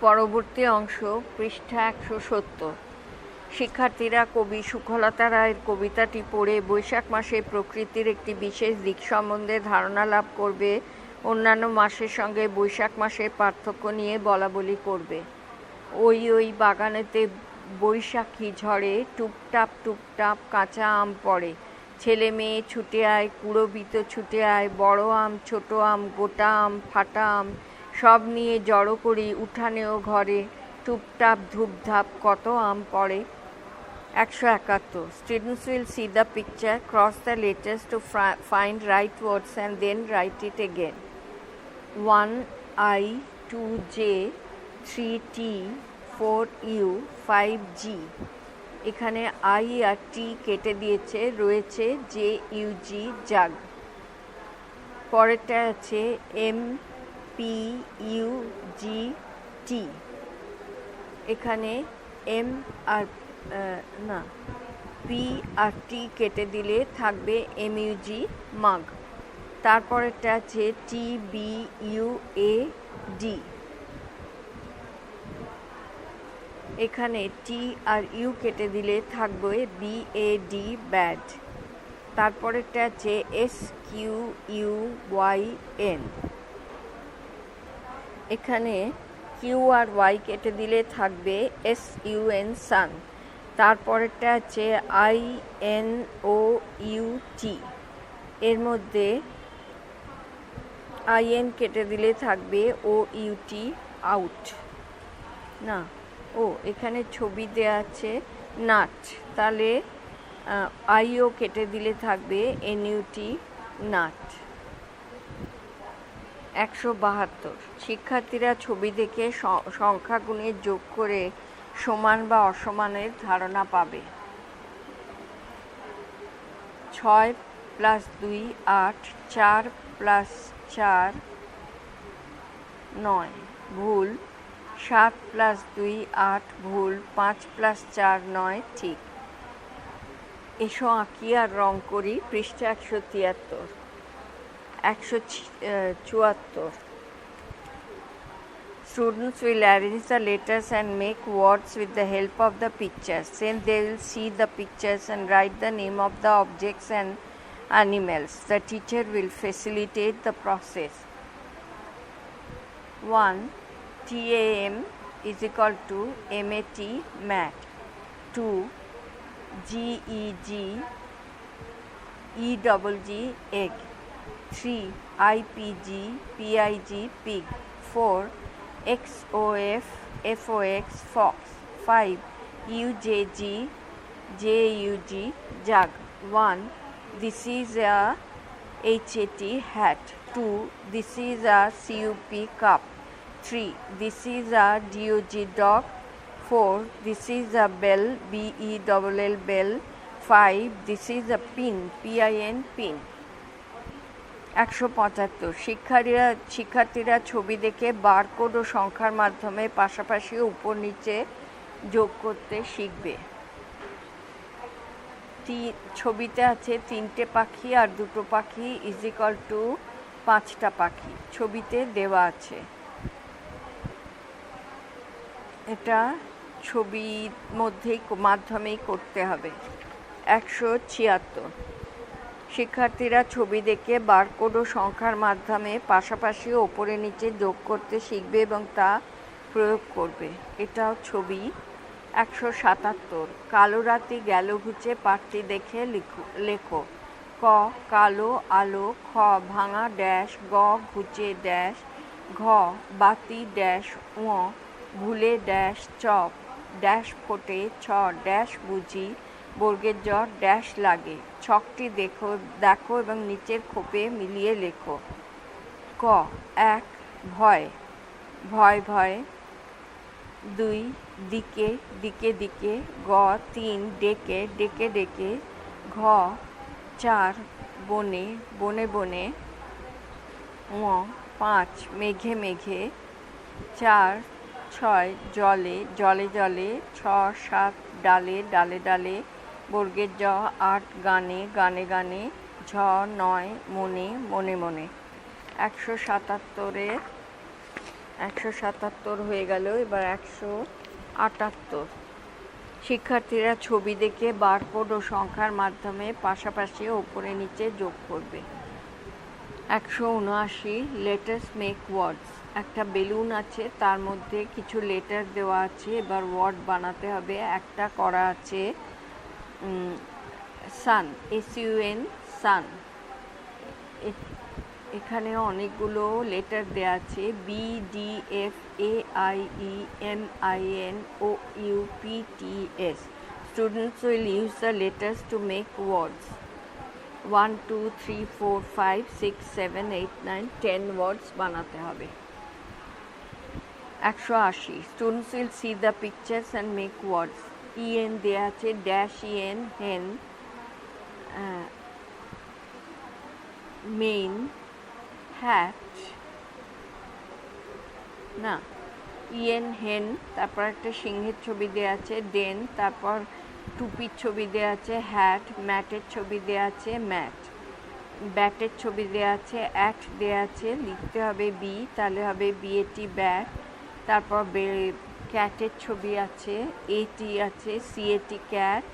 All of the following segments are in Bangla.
পরবর্তী অংশ পৃষ্ঠা একশো সত্তর। শিক্ষার্থীরা কবি সুখলতা রায়ের কবিতাটি পড়ে বৈশাখ মাসে প্রকৃতির একটি বিশেষ দিক সম্বন্ধে ধারণা লাভ করবে, অন্যান্য মাসের সঙ্গে বৈশাখ মাসের পার্থক্য নিয়ে বলাবলি করবে। ওই ওই বাগানেতে বৈশাখী ঝড়ে টুপটাপ টুপটাপ কাঁচা আম পড়ে। ছেলে মেয়ে ছুটে আয় কুড়ো বিত ছুটে আয়, বড় আম, ছোট আম, গোটা আম, ফাটা আম সব নিয়ে জড়ো করি উঠানেও ঘরে। টুপটাপ ধূপধাপ কত আম পড়ে। একশো একাত্তর। Students will see the picture cross the letters to find right words and then write it again one I two J three T four U five G এখানে আই আর টি কেটে দিয়েছে, রয়েছে জে ইউজি জাগ। পরেরটা আছে M P U G T এখানে এম আর না পি আর টি কেটে দিলে থাকবে এম ইউজি মাগ। তারপরেরটা আছে T B U A D এখানে টি আর ইউ কেটে দিলে থাকবে বি এ ডি ব্যাড তারপরেরটা আছে S Q U Y N এখানে কিউ আর ওয়াই কেটে দিলে থাকবে এস ইউ এন সান। তারপরেরটা আছে I N O U T. এর মধ্যে আই এন কেটে দিলে থাকবে ও ইউটি আউট। না, ও, এখানে ছবি দেওয়া আছে নাট। তাহলে আইও কেটে দিলে থাকবে এনইউটি নাট। একশো বাহাত্তর। শিক্ষার্থীরা ছবি দেখে সংখ্যা গুণে যোগ করে সমান বা অসমানের ধারণা পাবে। ছয় প্লাস দুই আট, চার প্লাস চার নয়, ভুল। সাত প্লাস দুই আট, ভুল। পাঁচ প্লাস চার নয়, ঠিক। এসো আঁকি আর রং করি, পৃষ্ঠা একশো তিয়াত্তর। একশো ছি- আহ, চুয়াত্তর Students will arrange the letters and make words with the help of the pictures. Then they will see the pictures and write the name of the objects and animals. The teacher will facilitate the process. 1. TAM is equal to MAT mat. 2. GEG E double G egg. 3. IPG PIG pig. 4. XOF FOX fox. 5. UJG JUG jug. 1. This is a HAT hat. 2. This is a CUP cup. 3. This is a DOG dog. 4. This is a bell B E double L bell. 5. This is a pin P I N pin. একশো পঁচাত্তর। শিক্ষার্থীরা শিক্ষার্থীরা ছবি দেখে বারকোড ও সংখ্যার মাধ্যমে পাশাপাশি উপর নিচে যোগ করতে শিখবে। ছবিতে আছে তিনটে পাখি আর দুটো পাখি ইজ ইকাল টু পাঁচটা পাখি। ছবিতে দেওয়া আছে। এটা ছবির মধ্যেই মাধ্যমেই করতে হবে। একশো ছিয়াত্তর। শিক্ষার্থীরা ছবি দেখে বারকোড ও সংখ্যার মাধ্যমে পাশাপাশি ওপরে নিচে যোগ করতে শিখবে এবং তা প্রয়োগ করবে। এটাও ছবি একশো সাতাত্তর। কালো রাতি গেল ঘুচে পাঠটি দেখে লিখো ক, কালো আলো, খ, ভাঙা ড্যাশ, গ, ঘুচে ড্যাশ, ঘ, বাতি ড্যাশ ও ভুলে ড্যাশ চপ ড্যাশ ফোটে, ছ, ড্যাশ বুঝি বর্গের জ্বর ড্যাশ লাগে। ছকটি দেখো দেখো এবং নিচের খোপে মিলিয়ে লেখো। ক, এক, ভয়। ভয় ভয়। দুই, দিকে দিকে দিকে। গ, তিন, ডেকে ডেকে ডেকে। ঘ, চার, বনে বনে বনে। ও পাঁচ, মেঘে মেঘে। চার, ছয়, জলে জলে জলে। ছ, সাত, ডালে ডালে ডালে। বর্গের জ, আট, গানে গানে গানে, ঝ, নয়, মনে মনে মনে। একশো সাতাত্তরে একশো সাতাত্তর হয়ে গেল, এবার একশো আটাত্তর। শিক্ষার্থীরা ছবি দেখে বারকোড ও সংখ্যার মাধ্যমে পাশাপাশি ওপরে নিচে যোগ করবে। একশো উনআশি লেটেস্ট মেক ওয়ার্ডস একটা বেলুন আছে, তার মধ্যে কিছু লেটার দেওয়া আছে, এবার ওয়ার্ড বানাতে হবে, একটা করা আছে সান এস ইউএন সান এখানে অনেকগুলো লেটার দেওয়া আছে B D F A I E M I N O U P T S students will use the letters to make words one two three four five six seven eight nine ten words বানাতে হবে। একশো আশি। Students will see the pictures and make words E N দেওয়া আছে dash E N hen men hat না, ইয়েন হেন তারপর একটা সিংহের ছবি দেওয়া আছে ডেন তারপর টুপির ছবি দেওয়া আছে হ্যাট ম্যাটের ছবি দেওয়া আছে, ম্যাট, ব্যাটের ছবি দেওয়া আছে অ্যাট দেওয়া আছে, লিখতে হবে বি তাহলে হবে বিএটি ব্যাট তারপর ক্যাটের ছবি আছে এটি আছে সিএটি ক্যাট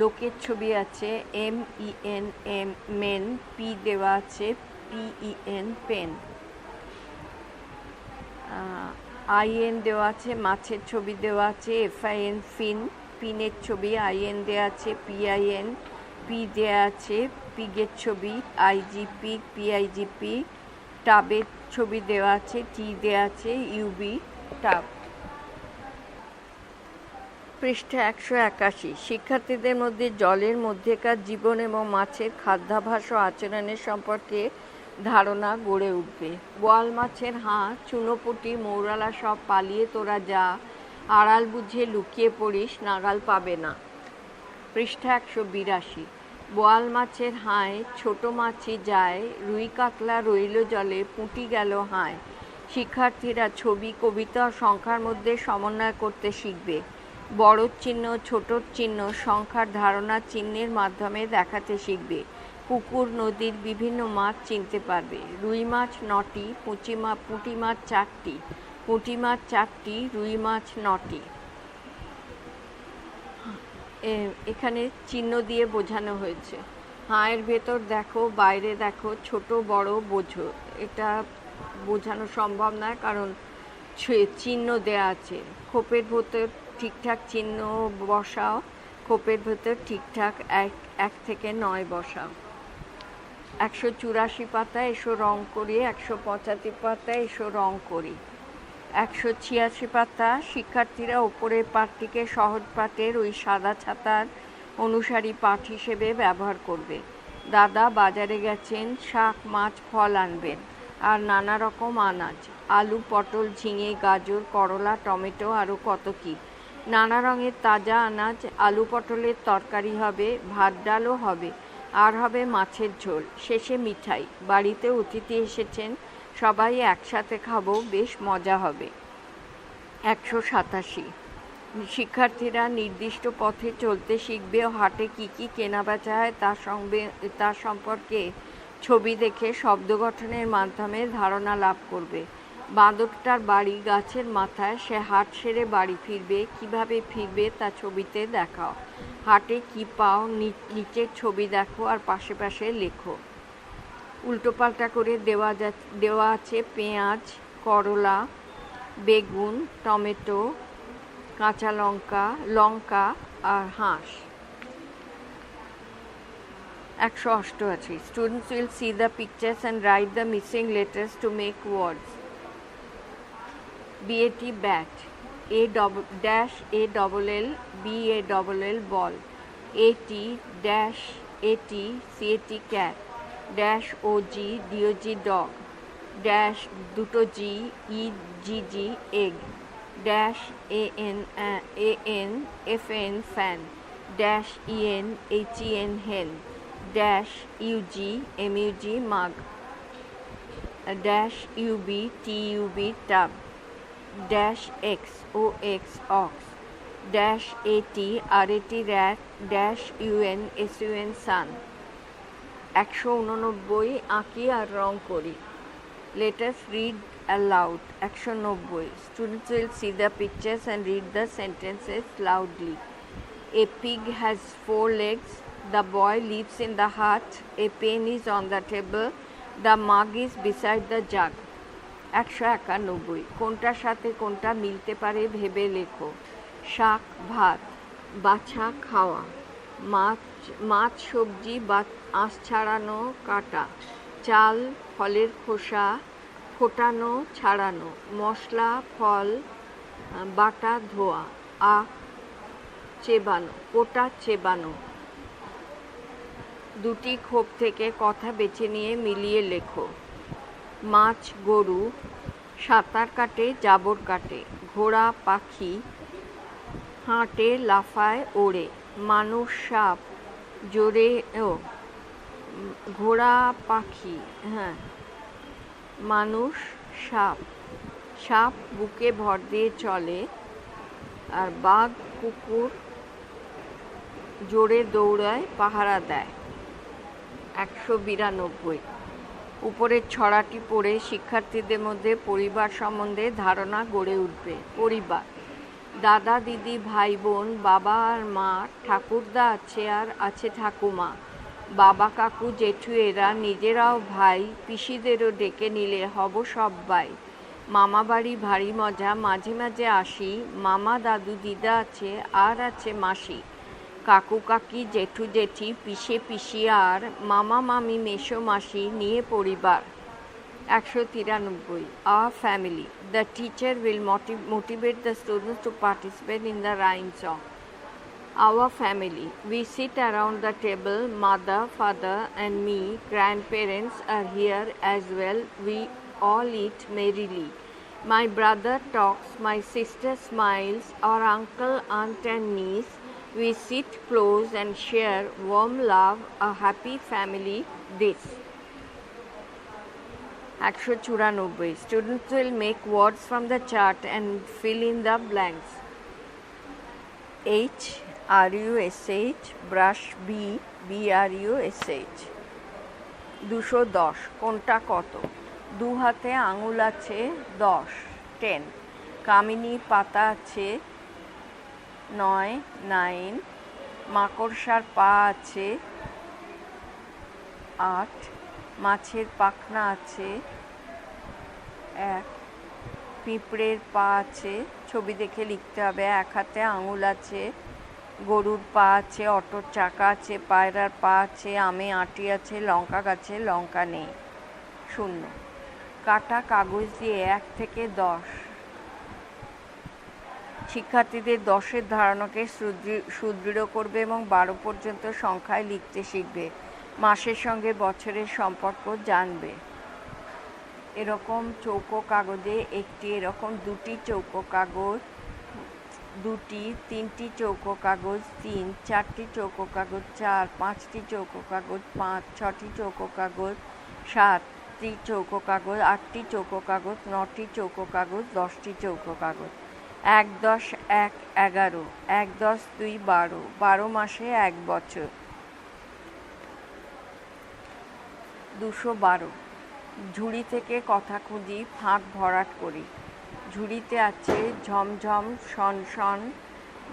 লোকের ছবি আছে M E N M men P দেওয়া আছে পিই এন পেন আইএন দেওয়া আছে, মাছের ছবি দেওয়া আছে এফআইএন ফিন পিনের ছবি আইএন দেওয়া আছে পিআইএন পি দেওয়া আছে পিগের ছবি আইজিপি পিআইজিপি টাবের ছবি দেওয়া আছে টি দেওয়া আছে ইউবি টাব পৃষ্ঠা একশো একাশি। শিক্ষার্থীদের মধ্যে জলের মধ্যেকার জীবন এবং মাছের খাদ্যাভাস ও আচরণের সম্পর্কে ধারণা গড়ে উঠবে। বোয়াল মাছের হাঁ চুনোপুটি, মৌরালা সব পালিয়ে তোরা যা, আড়াল বুঝে লুকিয়ে পড়িস, নাগাল পাবে না। পৃষ্ঠা একশো বিরাশি। বোয়াল মাছের হাঁয়, ছোট মাছই যায়, রুই কাতলা রইল জলে, পুঁটি গেল হাঁয়। শিক্ষার্থীরা ছবি, কবিতা, সংখ্যার মধ্যে সমন্বয় করতে শিখবে। বড় চিহ্ন ছোটর চিহ্ন, সংখ্যার ধারণা চিহ্নের মাধ্যমে দেখাতে শিখবে। পুকুর, নদীর বিভিন্ন মাছ চিনতে পারবে। রুই মাছ নটি, পুঁচি মা, পুঁটি মাছ চারটি। পুঁটি মাছ চারটি, রুই মাছ নটি। এখানে চিহ্ন দিয়ে বোঝানো হয়েছে। হাঁয়ের ভেতর দেখো, বাইরে দেখো, ছোট, বড়, বোঝো। এটা বোঝানো সম্ভব নয় কারণ চিহ্ন দেয়া আছে। খোপের ভেতর ঠিকঠাক চিহ্ন বসাও। খোপের ভেতর ঠিকঠাক এক এক থেকে নয় বসাও। একশো চুরাশি পাতায় এসো রং করি একশো পঁচাশি পাতায় এসো রং করি একশো ছিয়াশি পাতা। শিক্ষার্থীরা ওপরের পাঠটিকে সহজ পাঠের ওই সাদা ছাতার অনুসারী পাঠ হিসেবে ব্যবহার করবে। দাদা বাজারে গেছেন, শাক, মাছ, ফল আনবেন আর নানা রকম আনাজ। আলু, পটল, ঝিঙে, গাজর, করলা, টমেটো আরও কত কী। নানা রঙের তাজা আনাজ, আলু পটলের তরকারি হবে, ভাত ডালও হবে, আর হবে মাছের ঝোল, শেষে মিঠাই। বাড়িতে অতিথি এসেছেন সবাই একসাথে খাব, বেশ মজা হবে। একশো সাতাশি। শিক্ষার্থীরা নির্দিষ্ট পথে চলতে শিখবে ও হাটে কী কী কেনাবেচা হয় তার সঙ্গে তার সম্পর্কে ছবি দেখে শব্দ গঠনের মাধ্যমে ধারণা লাভ করবে। বাঁদরটার বাড়ি গাছের মাথায়, সে হাট সেরে বাড়ি ফিরবে, কীভাবে ফিরবে তা ছবিতে দেখাও। হাটে কি পাও নিচের ছবি দেখো আর পাশে পাশে লেখো। উল্টোপাল্টা করে দেওয়া যা, দেওয়া আছে পেঁয়াজ, করলা, বেগুন, টমেটো, কাঁচা লঙ্কা লঙ্কা আর হাঁস। একশো অষ্টআশি। Students will see the pictures and write the missing letters to make words B A T bat A double dash A double L B A double L ball A T dash A T C A T cat dash O G D O G dog dash দুটো G E G G egg dash A N A N F N fan dash E N H E N hen dash U G M U G mug dash U B T U B tub dash X O X ox dash A T R A T rat dash U N S U N sun একশো উননব্বই আঁকি আর রং করি। লেটার রিড অ্যালাউড একশো নব্বই। Students will see the pictures and read the sentences loudly a pig has four legs the boy lives in the hut a pen is on the table the mug is beside the jug একশো একানব্বই। কোনটার সাথে কোনটা মিলতে পারে ভেবে লেখো। শাক, ভাত। বাছা, খাওয়া। মাছ মাছ, সবজি বা আঁশ ছাড়ানো কাটা, চাল, ফলের খোসা ফোটানো, ছাড়ানো, মশলা, ফল, বাটা, ধোয়া, আখ চেবানো, কোটা চেবানো। দুটি ক্ষোভ থেকে কথা বেছে নিয়ে মিলিয়ে লেখো। মাছ, গরু, সাঁতার কাটে, জাবর কাটে, ঘোড়া, পাখি, হাঁটে, লাফায়, ওড়ে, মানুষ, সাপ জোরে, ও, ঘোড়া পাখি হ্যাঁ। মানুষ, সাপ। সাপ বুকে ভর দিয়ে চলে আর বাঘ, কুকুর জোরে দৌড়ায়, পাহারা দেয়। একশো বিরানব্বই। উপরের ছড়াটি পড়ে শিক্ষার্থীদের মধ্যে পরিবার সম্বন্ধে ধারণা গড়ে উঠবে। পরিবার। দাদা, দিদি ভাই বোন বাবা আর মা, ঠাকুরদা আছে আর আছে ঠাকুমা। বাবা, কাকু, জেঠু, এরা নিজেরাও ভাই, পিসিদেরও ডেকে নিলে হব সব্বাই মামা বাড়ি ভারী মজা, মাঝে মাঝে আসি, মামা, দাদু, দিদা আছে আর আছে মাসি। কাকু, কাকি, জেঠু, জেঠি, পিসে, পিসি আর মামা, মামি, মেসো, মাসি নিয়ে পরিবার। একশো তিরানব্বই our family the teacher will motivate the students to participate in the rhyme song Our family. We sit around the table. Mother, father, and me, grandparents, are here as well. We all eat merrily. My brother talks, my sister smiles, our uncle, aunt, and niece. We sit close and share warm love, a happy family. This. একশো চুরানব্বই। Students will make words from the chart and fill in the blanks H R U S H brush B B R U S H দুশো দশ, কোনটা কত? দু হাতে আঙুল আছে দশ টেন কামিনী পাতা আছে নয় নাইন মাকড়সার পা আছে আট। মাছের পাখনা আছে এক পিঁপড়ের পা আছে, ছবি দেখে লিখতে হবে, এক হাতে আঙুল আছে, গরুর পা আছে, অটোর চাকা আছে, পায়রার পা আছে, আমে আটি আছে, লঙ্কা গাছে লঙ্কা নেই। শূন্য। কাটা কাগজ দিয়ে এক থেকে দশ। শিক্ষার্থীদের দশের ধারণাকে সুদৃ- সুদৃঢ় করবে এবং বারো পর্যন্ত সংখ্যায় লিখতে শিখবে। মাসের সঙ্গে বছরের সম্পর্ক জানবে। এরকম চৌকো কাগজে একটি এরকম দুটি চৌকো কাগজ, দুটি, তিনটি চৌকো কাগজ, তিন, চারটি চৌকো কাগজ, চার, পাঁচটি চৌকো কাগজ, পাঁচ, ছটি চৌকো কাগজ সাতটি চৌকো কাগজ, আটটি চৌকো কাগজ, নটি চৌকো কাগজ, দশটি চৌকো কাগজ। এক দশ এক এগারো, এক দশ দুই বারো বারো মাসে এক বছর। দুশো বারো। ঝুড়ি থেকে কথা খুঁজি, ফাঁক ভরাট করি। ঝুড়িতে আছে ঝমঝম, শন শন,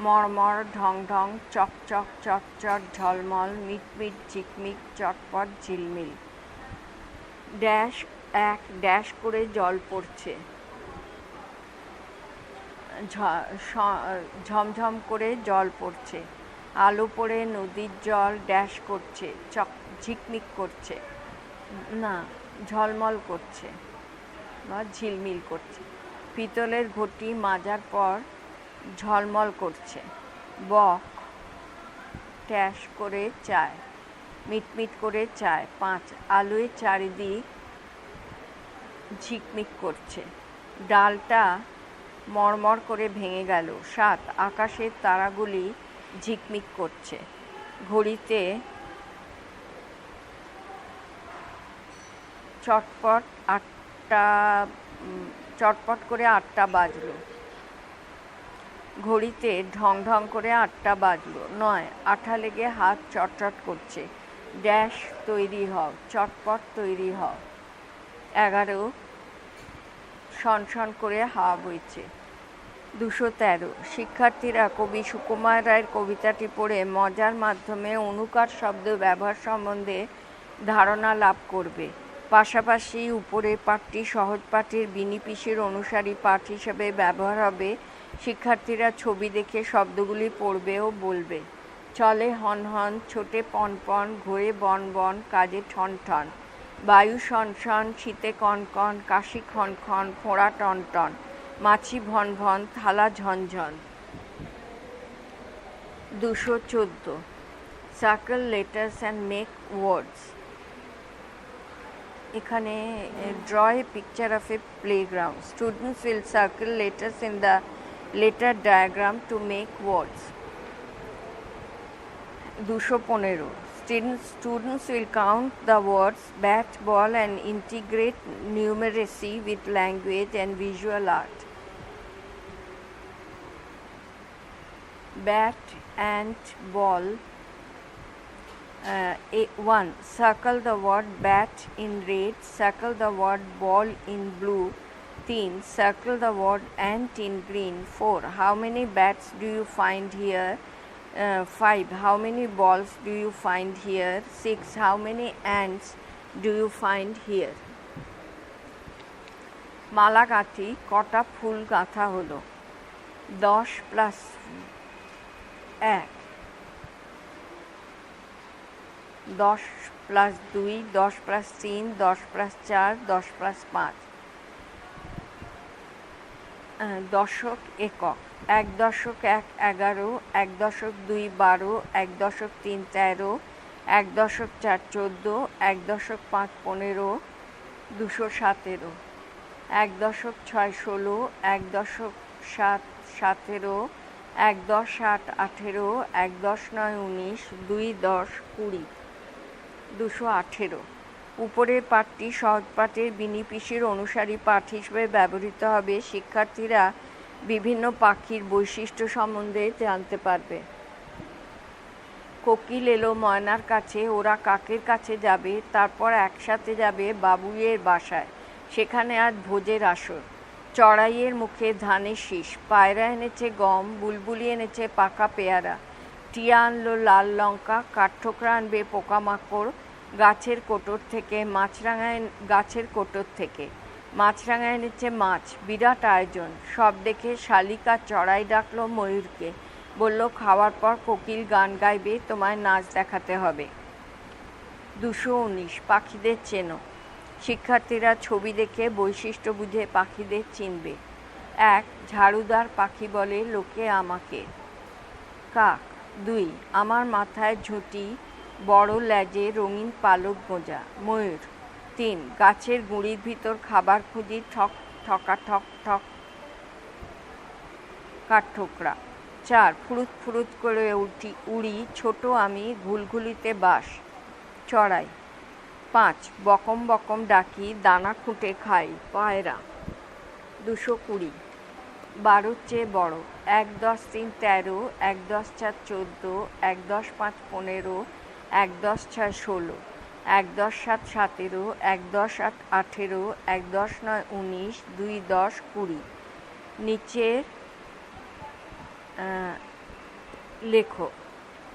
মরমর, ঢং ঢং চকচক চটচট ঝলমল, মিটমিট, ঝিকমিক, চটপট, ঝিলমিল। ড্যাশ, এক, ড্যাশ করে জল পড়ছে। ঝমঝম করে জল পড়ছে। আলো পড়ে নদীর জল ড্যাশ করছে, চক, ঝিকমিক করছে। না ঝলমল করছে বা ঝিলমিল করছে। পিতলের ঘটি মাজার পর ঝলমল করছে। বক ট্যাশ করে চায়, মিটমিট করে চায়, পাঁচ আলোয় চারিদিক ঝিকমিক করছে। ডালটা মরমর করে ভেঙে গেল। সাত আকাশের তারাগুলি ঝিকমিক করছে। ঘড়িতে চটপট আটটা চটপট করে আটটা বাজলো। ঘড়িতে ঢং ঢং করে আটটা বাজলো। নয়, আঠা লেগে হাত চটচট করছে। ড্যাশ তৈরি হও, চটপট তৈরি হও। এগারো শনশন করে হাওয়া বইছে। দুশো তেরো, শিক্ষার্থীরা কবি সুকুমার রায়ের কবিতাটি পড়ে মজার মাধ্যমে অনুকার শব্দ ব্যবহার সম্বন্ধে ধারণা লাভ করবে। পাশাপাশি উপরের পাঠটি সহজ পাঠের বিনিপিসের অনুসারী পাঠ হিসেবে ব্যবহার হবে। শিক্ষার্থীরা ছবি দেখে শব্দগুলি পড়বে ও বলবে। চলে হন হন, ছোটে পন পন, ঘোরে বন বন, কাজে ঠন ঠন। বায়ু শন শন, শীতে কন কন, কাশি খন খন ফোঁড়া টন টন। মাছি ভন ভন, থালা ঝনঝন দুশো চোদ্দ। Circle letters and make words. এখানে draw a picture of a playground students will circle letters in the letter diagram to make words দুশো পনেরো Students, students will count the words bat, ball and integrate numeracy with language and visual art. Bat and ball. Uh, a, 1. Circle the word bat in red, circle the word ball in blue. 3. Circle the word ant in green. 4. How many bats do you find here? Uh, 5. How many balls do you find here? 6. How many ants do you find here? মালা গাঁথি কটা ফুল গাঁথা হলো দশ প্লাস এক দশ প্লাস দুই, দশ প্লাস তিন, দশ প্লাস চার, দশ প্লাস পাঁচ। দশক একক। এক দশক এক এগারো, এক দশক দুই বারো, এক দশক তিন তেরো, এক দশক চার চোদ্দ, এক দশক পাঁচ পনেরো, দুশো সতেরো। এক দশক ছয় ষোলো, এক দশক সাত সতেরো, এক দশ আট আঠেরো, এক দশ নয় উনিশ, দুই দশ কুড়ি। দুশো আঠেরো। উপরের পাঠটি সহজ পাঠের বিনিপিসির অনুসারী পাঠ হিসেবে ব্যবহৃত হবে। শিক্ষার্থীরা বিভিন্ন পাখির বৈশিষ্ট্য সম্বন্ধে জানতে পারবে। কোকিল এলো ময়নার কাছে, ওরা কাকের কাছে যাবে, তারপর একসাথে যাবে বাবুইয়ের বাসায়। সেখানে আজ ভোজের আসর। চড়াইয়ের মুখে ধানের শীষ, পায়রা এনেছে গম, বুলবুলি এনেছে পাকা পেয়ারা। টিয়া আনলো লাল লঙ্কা, কাঠঠোকরা আনবে পোকামাকড় গাছের কোটর থেকে, মাছরাঙায় গাছের কোটর থেকে। মাছরাঙা এনেছে মাছ, বিরাট আয়োজন। সব দেখে শালিকা চড়াই ডাকলো ময়ূরকে। বলল, খাওয়ার পর কোকিল গান গাইবে, তোমায় নাচ দেখাতে হবে। দুশো উনিশ, পাখিদের চেনো। শিক্ষার্থীরা ছবি দেখে বৈশিষ্ট্য বুঝে পাখিদের চিনবে। এক, ঝাড়ুদার পাখি বলে, লোকে আমাকে। কাক দুই, আমার মাথায় ঝুঁটি, বড় ল্যাজে রঙিন পালক গোঁজা ময়ূর। তিন, গাছের গুঁড়ির ভিতর খাবার খুঁজি ঠক, ঠকা, ঠক ঠক কাঠঠোকরা চার, ফুরুত ফুরুত করে উঠি, উড়ি ছোট আমি ঘুলঘুলিতে বাস। চড়াই। পাঁচ, বকম বকম ডাকি, দানা খুঁটে খাই, পায়রা। দুশো কুড়ি। বারোর চেয়ে বড়। এক দশ তিন তেরো, এক দশ চার চোদ্দ, এক দশ পাঁচ পনেরো, এক দশ ছয় ষোলো, এক দশ সাত সতেরো, এক দশ আট আঠেরো, এক দশ নয় উনিশ, দুই দশ কুড়ি। নিচের লেখো।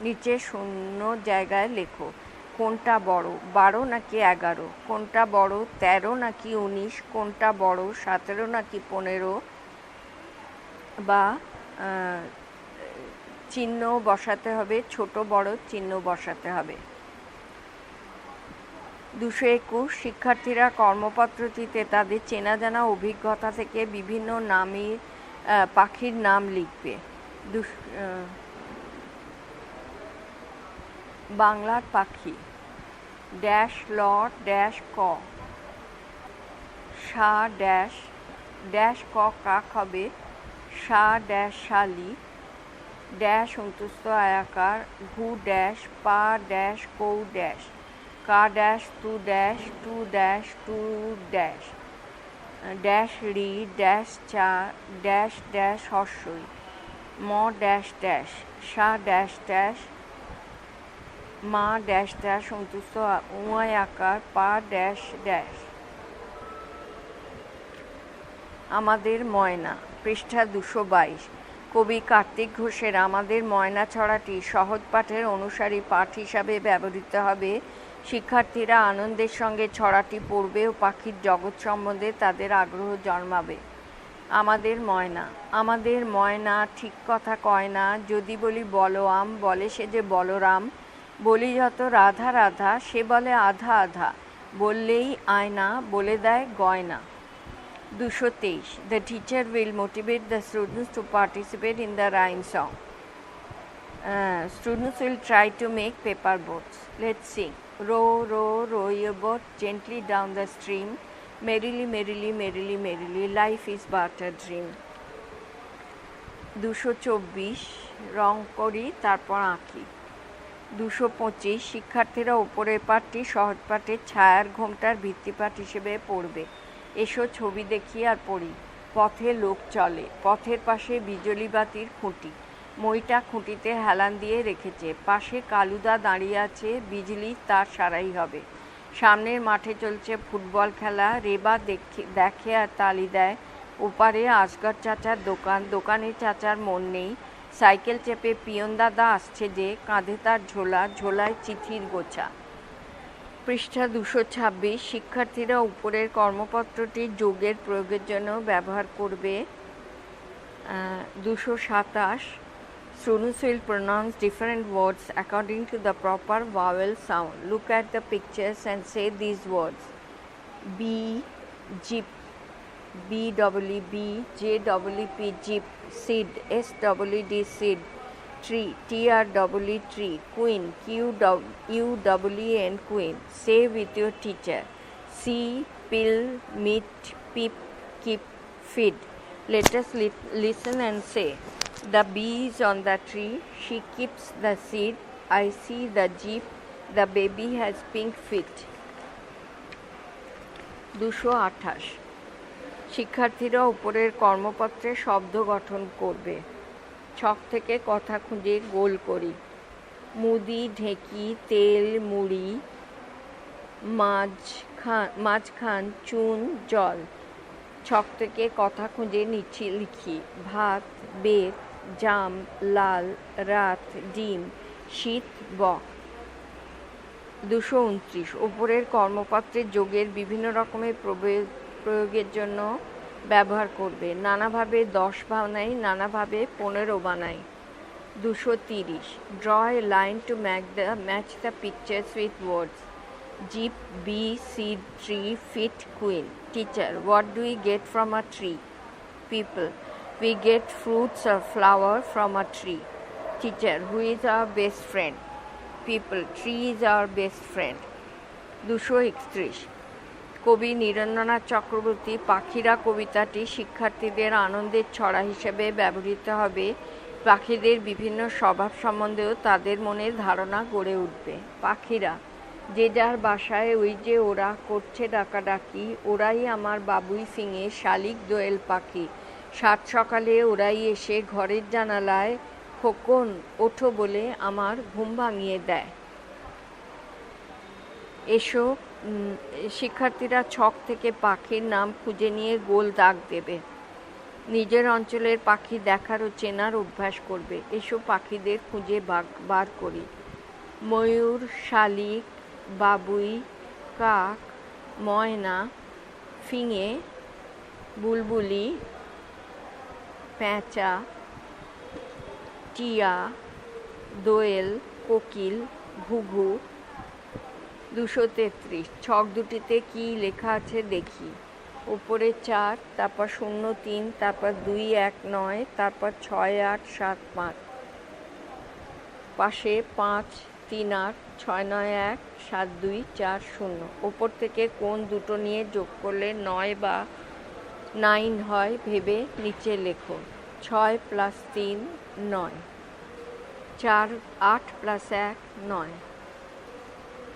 নিচে শূন্য জায়গায় লেখো, কোনটা বড়? বারো নাকি এগারো? কোনটা বড়? তেরো নাকি উনিশ? কোনটা বড়? সতেরো নাকি পনেরো? বা চিহ্ন বসাতে হবে, ছোট বড় চিহ্ন বসাতে হবে। দুশো একুশ শিক্ষার্থীরা কর্মপত্রটিতে তাদের চেনা জানা অভিজ্ঞতা থেকে বিভিন্ন নামে পাখির নাম লিখবে। বাংলার পাখি, ড্যাশ ল ড্যাশ ক। সা ড্যাশ ড্যাশ ক কাক হবে। সা ড্যাশ, শালি। ড্যাশ অন্তুস্ত আয়াকার। ঘু ড্যাশ, পা, ড্যাশ, কৌ, ড্যাশ। কা, ড্যাশ টু ড্যাশ টু ড্যাশ টু, ড্যাশ। ড্যাশ, রি, ড্যাশ, চা, ড্যাশ ড্যাশ, হর্ষই। ম, ড্যাশ ড্যাশ। সা, ড্যাশ ড্যাশ। মা, ড্যাশ ড্যাশ সন্তুষ্ট উমায় আকার পা, ড্যাশ ড্যাশ। আমাদের ময়না। পৃষ্ঠা দুশো বাইশ। কবি কার্তিক ঘোষের আমাদের ময়না ছড়াটি সহজ পাঠের অনুসারী পাঠ হিসাবে ব্যবহৃত হবে। শিক্ষার্থীরা আনন্দের সঙ্গে ছড়াটি পড়বে ও পাখির জগৎ সম্বন্ধে তাদের আগ্রহ জন্মাবে। আমাদের ময়না আমাদের ময়না ঠিক কথা কয় না, যদি বলি বলরাম, বলে সে যে বলরাম। বলি যত রাধা রাধা, সে বলে আধা আধা। বললেই আয়না, বলে দেয় গয়না। দুশো তেইশ the teacher will motivate the students to participate in the rhyme song students will try to make paper boats. Let's sing. Row, row, row your boat gently down the stream. Merrily, merrily, merrily, merrily, life is but a dream. দুশো চব্বিশ রং করি তারপর আঁকি দুশো পঁচিশ শিক্ষার্থীরা উপরের পাঠটি সহজ পাঠের ছায়ার ঘোমটার ভিত্তিপাঠ হিসেবে পড়বে এসো ছবি দেখি আর পড়ি। পথে লোক চলে, পথের পাশে বিজলি বাতির খুঁটি। মইটা খুঁটিতে হেলান দিয়ে রেখেছে, পাশে কালুদা দাঁড়িয়ে আছে, বিজলি তার সারাই হবে। সামনের মাঠে চলছে ফুটবল খেলা, রেবা দেখে দেখে আর তালি দেয়। ওপারে আসগর চাচার দোকান, দোকানে চাচার মন নেই। সাইকেল চেপে পিয়ন দাদা আসছে যে, কাঁধে তার ঝোলা, ঝোলায় চিঠির গোছা। পৃষ্ঠা দুশো ছাব্বিশ, শিক্ষার্থীরা উপরের কর্মপত্রটি যোগের প্রয়োগের জন্য ব্যবহার করবে। দুশো সাতাশ students will pronounce different words according to the proper vowel sound look at the pictures and say this words B zip B W B J W P zip seed S W D seed tree, T R W tree, queen, Q U W N, queen. Say with your teacher. C, pill, meet, peep, keep, feed. Let us li- listen and say. The bee is on the tree, she keeps the seed. I see the jeep, the baby has pink feet. দুশো আঠাশ শিক্ষার্থীরা উপরের কর্মপত্রে শব্দ গঠন করবে ছক থেকে কথা খুঁজে গোল করি। মুদি, ঢেঁকি, তেল, মুড়ি, মাঝখান মাঝখান, চুন, জল। ছক থেকে কথা খুঁজে নিচ্ছি, লিখি। ভাত, বেত, জাম, লাল, রাত, ডিম, শীত, বক। দুশো উনত্রিশ। ওপরের কর্মপত্রে যোগের বিভিন্ন রকমের প্রবে- প্রয়োগের জন্য ব্যবহার করবে। নানাভাবে দশ বানাই, নানাভাবে পনেরো বানাই। দুশো তিরিশ। Draw a line to match the match the pictures with words zip bee sea tree feet queen teacher what do we get from a tree people we get fruits R flower from a tree teacher who is our best friend people tree is our best friend দুশো একত্রিশ। কবি নীরেন্দ্রনাথ চক্রবর্তী পাখিরা কবিতাটি শিক্ষার্থীদের আনন্দের ছড়া হিসেবে ব্যবহৃত হবে। পাখিদের বিভিন্ন স্বভাব সম্বন্ধেও তাদের মনে ধারণা গড়ে উঠবে। পাখিরা, যে যার বাসায় ওই যে ওরা করছে ডাকাডাকি, ওরাই আমার বাবুই সিংয়ে শালিক দোয়েল পাখি। সাত সকালে ওরাই এসে ঘরের জানালায় খোকন, ওঠো বলে আমার ঘুম ভাঙিয়ে দেয়। এসো শিক্ষার্থীরা ছক থেকে পাখির নাম খুঁজে নিয়ে গোল দাগ দেবে। নিজের অঞ্চলের পাখি দেখার ও চেনার অভ্যাস করবে। এসব পাখিদের খুঁজে বার করি। ময়ূর, শালিক, বাবুই, কাক, ময়না, ফিঙে, বুলবুলি, প্যাঁচা, টিয়া, দোয়েল, কোকিল, ঘুঘু দুশো তেত্রিশ। ছক দুটিতে কি লেখা আছে দেখি। উপরে চার, তারপর শূন্য তিন, তারপর দুই এক নয়, তারপর ছয় আট, সাত পাঁচ। পাশে পাঁচ, তিন আট, ছয় নয় এক, সাত দুই, চার শূন্য। ওপর থেকে কোন দুটো নিয়ে যোগ করলে নয় বা নাইন হয় ভেবে নিচে লেখো। ছয় প্লাস তিন, নয়। চার আট প্লাস এক, নয়।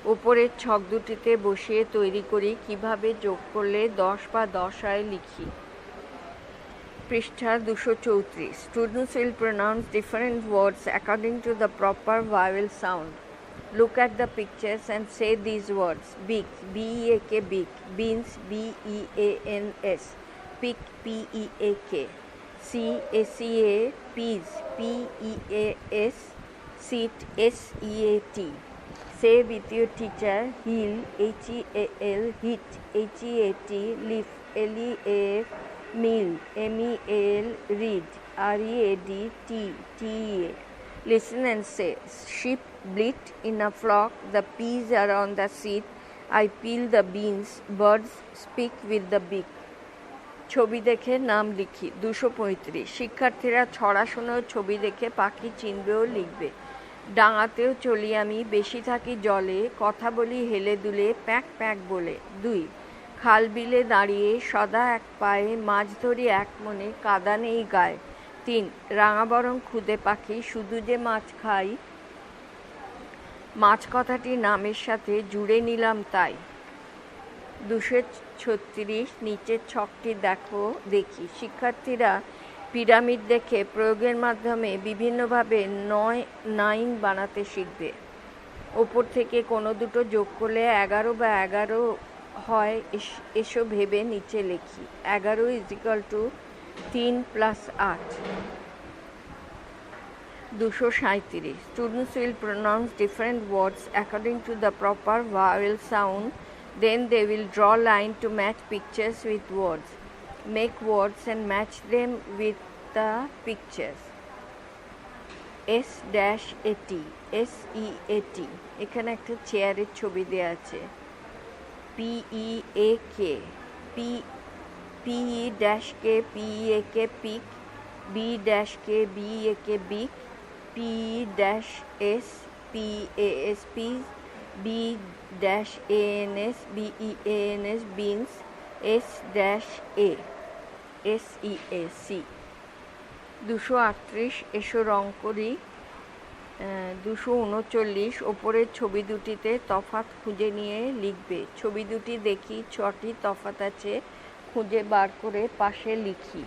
ওপরের ছক দুটিতে বসিয়ে তৈরি করি, কীভাবে যোগ করলে দশ বা দশ হয় লিখি। পৃষ্ঠা দুশো চৌত্রিশ। Students will pronounce different words according to the proper vowel sound look at the pictures and say these words beak B A K beak beans B E A N S peak P E A K sea S E A peas P E A S seat S E A T say ইথিও teacher heal H E A L heat H E A T leaf L E A meal M E L read R E A D tea T A listen and say sheep bleat in a flock the peas are on the seat I peel the beans birds speak with the beak ছবি দেখে নাম লিখি, দুশো পঁয়ত্রিশ। শিক্ষার্থীরা ছড়াশোনার ছবি দেখে পাখি চিনবেও লিখবে। ডাঙাতেও চলি আমি, বেশি থাকি জলে, কথা বলি হেলে দুলে, প্যাক প্যাক বলে। দুই, খাল বিলে দাঁড়িয়ে সদা এক পায়ে, মাছ ধরি এক মনে, কাদা নেই গায়ে। তিন, রাঙা বরং খুদে পাখি, শুধু যে মাছ খাই, মাছ কথাটি নামের সাথে জুড়ে নিলাম তাই। দুশো ছত্রিশ, নিচের ছকটি দেখো, দেখি। শিক্ষার্থীরা পিরামিড দেখে প্রয়োগের মাধ্যমে বিভিন্নভাবে নয়, নাইন বানাতে শিখবে। ওপর থেকে কোনো দুটো যোগ করলে এগারো বা এগারো হয়, এস- ভেবে নিচে লেখি, এগারো ইজ ইকাল টু তিন প্লাস আট। দুশো সাঁত্রিশ students will pronounce different words according to the proper vowel sound then they will draw line to match pictures with words make words and match them with the pictures. S dash A T S E A T এখানে একটা চেয়ারের ছবি দেওয়া আছে। P E A K P P E dash K P E A K peak B dash K B A K beak P E dash S P A S peas B dash A N S B E A N S beans S dash A S E A sea দুশো আটত্রিশ এসো রং করি। দুশো উনচল্লিশ ওপরের ছবি দুটিতে তফাত খুঁজে নিয়ে লিখবে। ছবি দুটি দেখি, ছটি তফাত আছে, খুঁজে বার করে পাশে লিখি।